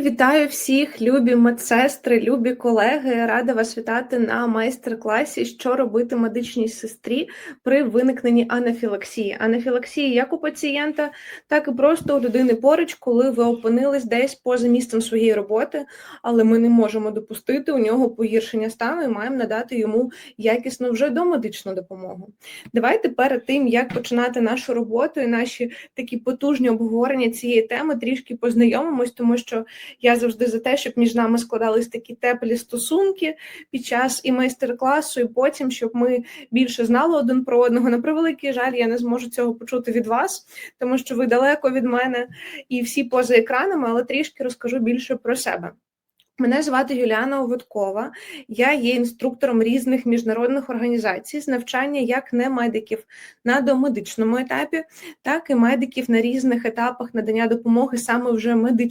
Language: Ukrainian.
Вітаю всіх, любі медсестри, любі колеги. Рада вас вітати на майстер-класі, що робити медичній сестрі при виникненні анафілаксії. Анафілаксії як у пацієнта, так і просто у людини поруч, коли ви опинились десь поза місцем своєї роботи, але ми не можемо допустити у нього погіршення стану і маємо надати йому якісну вже домедичну допомогу. Давайте перед тим, як починати нашу роботу і наші такі потужні обговорення цієї теми, трішки познайомимось, тому що я завжди за те, щоб між нами складались такі теплі стосунки під час і майстер-класу, і потім, щоб ми більше знали один про одного. На превеликий жаль, я не зможу цього почути від вас, тому що ви далеко від мене і всі поза екранами, але трішки розкажу більше про себе. Мене звати Юліана Оводкова, я є інструктором різних міжнародних організацій з навчання як не медиків на домедичному етапі, так і медиків на різних етапах надання допомоги саме вже медичним